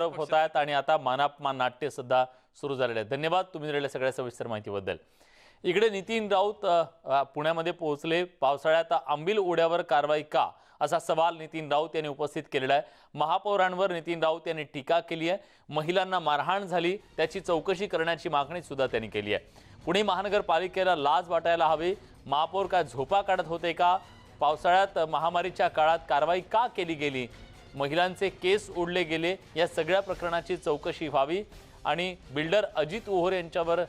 आरोप होत आहेत आणि आता मानापमान नाट्य सुद्धा सुरू झालेले आहे धन्यवाद तुम्ही दिलेल्या सगळ्या सविस्तर माहितीबद्दल. इकडे नितीन राऊत पुण्यामध्ये पोहोचले. पावसाळ्यात आंबील ओढ्यावर कारवाई का? असा सवाल नितीन राऊत यांनी उपस्थित केलेला आहे. महापौरांवर नितीन राऊत यांनी टीका केली आहे. महिलांना मारहाण झाली. त्याची चौकशी करण्याची मागणी सुद्धा त्यांनी केली आहे. पुणे महानगरपालिकेला लाज वाटायला हवी. महापौर काय झोपा काढत होते का? पावसाळ्यात महामारीच्या काळात कारवाई का केली गेली? महिलांचे केस ओढले गेले या सगळ्या प्रकरणाची चौकशी व्हावी. आणि बिल्डर अजित ओहोर यांच्यावर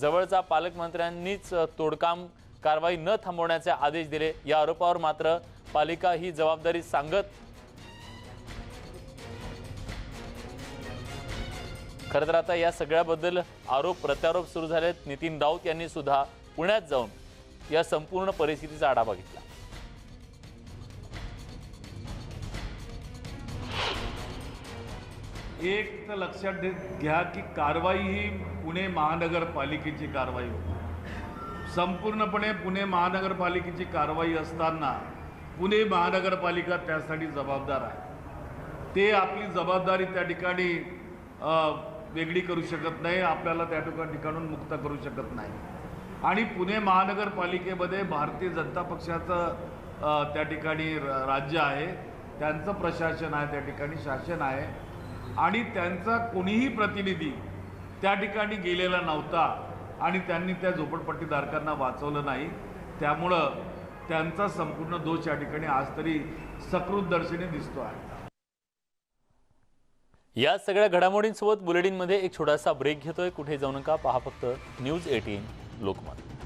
जवळचा पालकमंत्र्यांनीच तोडकाम कारवाई न थांबवण्याचे आदेश दिले. या आरोपावर मात्र पालिका ही जबाबदारी सांगत खरं तर आता या सगळ्याबद्दल आरोप प्रत्यारोप सुरू झालेत. नितीन राऊत यांनी सुद्धा पुण्यात जाऊन या संपूर्ण परिस्थितीचा आढावा घेतला. एक तर लक्षात घ्या की कारवाई ही पुणे महानगरपालिकेची कारवाई होती. संपूर्णपणे पुणे महानगरपालिकेची कारवाई असताना पुणे महानगरपालिका त्यासाठी जबाबदार आहे. ते आपली जबाबदारी त्या ठिकाणी वेगळी करू शकत नाही आपल्याला त्या ठिकाणी ठिकाणून मुक्त करू शकत नाही. आणि पुणे महानगरपालिकेमध्ये भारतीय जनता पक्षाचं त्या ठिकाणी राज्य आहे त्यांचं प्रशासन आहे त्या ठिकाणी शासन आहे. आणि त्यांचा कोणीही प्रतिनिधी त्या ठिकाणी गेलेला नव्हता आणि त्यांनी त्या झोपडपट्टीधारकांना वाचवलं नाही. त्यामुळं त्यांचा संपूर्ण दोष या ठिकाणी आज तरी सकृतदर्शनी दिसतो आहे. या सगळ्या घडामोडींसोबत बुलेटिनमध्ये एक छोटासा ब्रेक घेतोय. कुठे जाऊ नका. पहा फक्त न्यूज एटीन लोकमत.